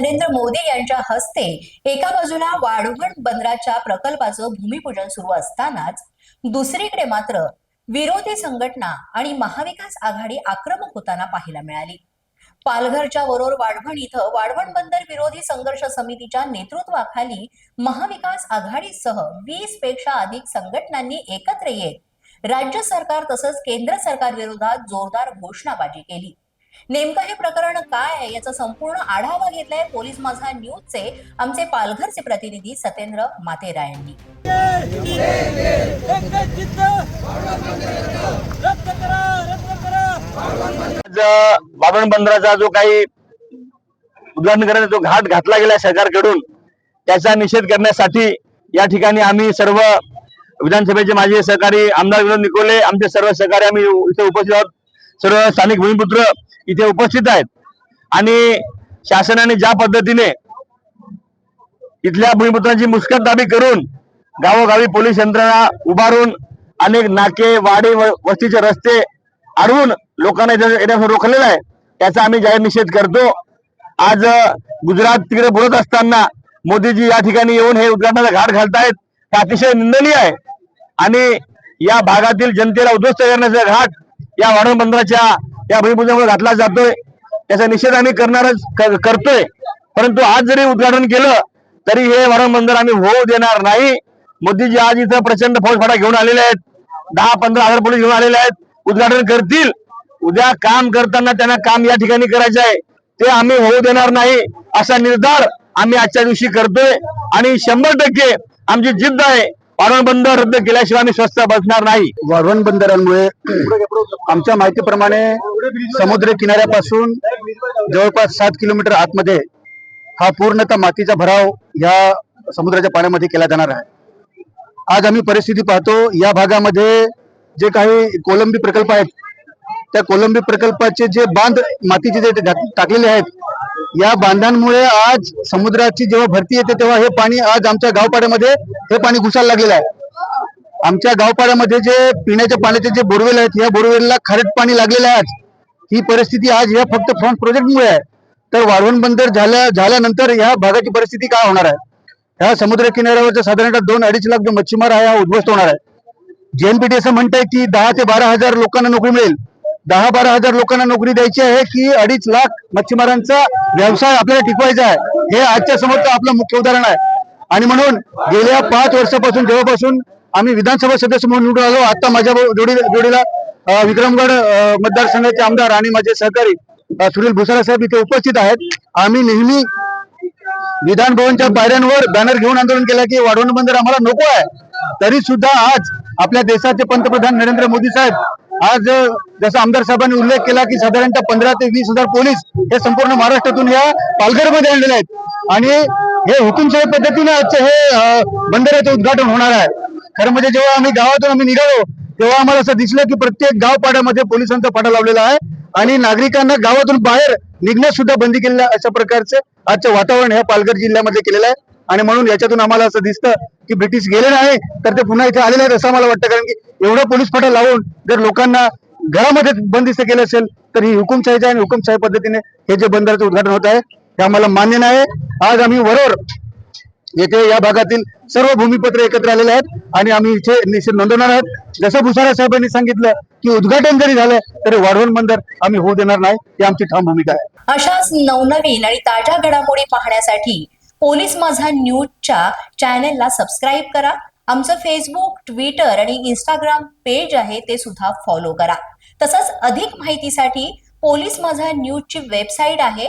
नरेंद्र मोदी यांच्या हस्ते एका बाजूला वाढवण बंदराच्या प्रकल्पाचं भूमिपूजन सुरू असतानाच दुसरीकडे मात्र विरोधी संघटना आणि महाविकास आघाडी आक्रमक होताना पाहायला मिळाली. पालघरच्या वरोर वाढवण इथं वाढवण बंदर विरोधी संघर्ष समितीच्या नेतृत्वाखाली महाविकास आघाडीसह वीसपेक्षा अधिक संघटनांनी एकत्र येत राज्य सरकार तसंच केंद्र सरकार विरोधात जोरदार घोषणाबाजी केली. नेमकं हे प्रकरण काय आहे याचा संपूर्ण आढावा घेतलाय पोलीस माझा न्यूजचे आमचे पालघरचे प्रतिनिधी सतेंद्र मातेरा यांनी. एकच बंदराचा जो काही उद्घाटन करण्याचा जो घाट घातला गेला सरकारकडून त्याचा निषेध करण्यासाठी या ठिकाणी आम्ही सर्व विधानसभेचे माजी सहकारी आमदार विनोद निकोले आमचे सर्व सहकारी आम्ही इथे उपस्थित आहोत. सर्व स्थानिक भूमिपुत्र इथे उपस्थित आहेत. आणि शासनाने ज्या पद्धतीने इथल्या भूमिपुत्रांची मुस्कटदाबी करून गावोगावी पोलीस यंत्रणा उभारून अनेक नाके वाडी व- वस्तीचे रस्ते अडवून लोकांना येण्यापासून रोखलेलं आहे त्याचा आम्ही जाहीर निषेध करतो. आज गुजरात तिकडे बोलत असताना मोदीजी या ठिकाणी येऊन हे उद्घाटनाचा घाट घालतायत हे अतिशय निंदनीय आहे. आणि या भागातील जनतेला उद्ध्वस्त करण्याचा घाट या वाढवण बंदराच्या या भूमिपूजनामुळे घातला जातोय. त्याचा निषेध आम्ही करणारच करतोय. परंतु आज जरी उद्घाटन केलं तरी हे वरण बंदर आम्ही होऊ देणार नाही. मोदीजी आज इथं प्रचंड फौजफाटा घेऊन आलेले आहेत. दहा पंधरा हजार पोलीस घेऊन आलेले आहेत. उद्घाटन करतील. उद्या काम करताना त्यांना काम या ठिकाणी करायचं आहे. ते आम्ही होऊ देणार नाही असा निर्धार आम्ही आजच्या दिवशी करतोय. आणि शंभर टक्के आमची जिद्द आहे वाढवण बंदर रद्द केल्याशिवाय आम्ही स्वस्त बसणार नाही. वाढवण बंदरांमुळे आमच्या माहितीप्रमाणे समुद्र किनाऱ्यापासून जवळपास सात किलोमीटर आतमध्ये हा पूर्णतः मातीचा भराव या समुद्राच्या पाण्यामध्ये केला जाणार आहे. आज आम्ही परिस्थिती पाहतो या भागामध्ये जे काही कोलंबी प्रकल्प आहेत त्या कोलंबी प्रकल्पाचे जे बांध मातीचे जे टाकलेले आहेत या बांधांमुळे आज समुद्राची जेव्हा भरती येते तेव्हा हे पाणी आज आमच्या गावपाड्यामध्ये हे पाणी घुसायला लागलेलं आहे. आमच्या गावपाड्यामध्ये जे पिण्याच्या पाण्याचे जे बोरवेल आहेत या बोरवेलला खारट पाणी लागलेलं आहे आज. ही परिस्थिती आज या फक्त फ्रंट प्रोजेक्टमुळे आहे. तर वाढवण बंदर झाल्या झाल्यानंतर या भागाची परिस्थिती काय होणार आहे? ह्या समुद्र किनाऱ्यावरचा साधारणतः दोन अडीच लाख जो मच्छीमार आहे हा उद्ध्वस्त होणार आहे. जेएनपीटी असं म्हणताय की दहा ते बारा हजार लोकांना नोकरी मिळेल. दहा बारा हजार लोकांना नोकरी द्यायची आहे की अडीच लाख मच्छीमारांचा व्यवसाय आपल्याला टिकवायचा आहे. हे आजच्या समोरचं आपलं मुख्य उदाहरण आहे. आणि म्हणून गेल्या पाच वर्षापासून जेव्हापासून आम्ही विधानसभा सदस्य म्हणून निवडून आलो आता माझ्या जोडी जोडीला विक्रमगड मतदारसंघाचे आमदार आणि माझे सहकारी सुनील भुसारा साहेब इथे उपस्थित आहेत. आम्ही नेहमी विधान भवनच्या पायऱ्यांवर बॅनर घेऊन आंदोलन केलं की वाढवण बंदर आम्हाला नको आहे. तरी सुद्धा आज आपल्या देशाचे पंतप्रधान नरेंद्र मोदी साहेब आज जसं आमदार साहेबांनी उल्लेख केला की साधारणतः पंधरा ते वीस हजार पोलीस हे संपूर्ण महाराष्ट्रातून या पालघरमध्ये आणलेले आहेत. आणि हे हुकुमशाही पद्धतीने आजचं हे अ, बंदराचं उद्घाटन होणार आहे. खरं म्हणजे जेव्हा आम्ही गावातून आम्ही निघालो तेव्हा आम्हाला असं दिसलं की प्रत्येक गाव पाड्यामध्ये पोलिसांचा पाडा लावलेला आहे आणि नागरिकांना गावातून बाहेर निघण्यास सुद्धा बंदी केलेलं अशा प्रकारचं आजचं वातावरण हे पालघर जिल्ह्यामध्ये केलेलं आहे. आणि म्हणून याच्यातून आम्हाला असं दिसतं की ब्रिटिश गेले नाही तर ते पुन्हा इथे आलेले आहेत असं आम्हाला वाटतं. कारण की एवढं पोलीस फाटा लावून जर लोकांना घरामध्ये बंदिस्त केलं असेल तर ही हुकुमशाहीच्या आणि हुकुमशाही पद्धतीने हे जे बंदराचं उद्घाटन होत आहे हे आम्हाला मान्य नाही. आज आम्ही वरोर येथे या भागातील सर्व भूमिपत्र एकत्र आलेले आहेत आणि आम्ही इथे निश्चित नोंदवणार आहोत. जसं भुसारा साहेबांनी सांगितलं की उद्घाटन जरी झालं तरी वाढवण बंदर आम्ही होऊ देणार नाही. ही आमची ठाम भूमिका आहे. अशाच नवनवीन आणि ताज्या घडामोडी पाहण्यासाठी पोलीस माझा न्यूजच्या चॅनेलला सबस्क्राईब करा. आमचं फेसबुक ट्विटर आणि इंस्टाग्राम पेज आहे ते सुद्धा फॉलो करा. तसंच अधिक माहितीसाठी पोलीस माझा न्यूजची वेबसाईट आहे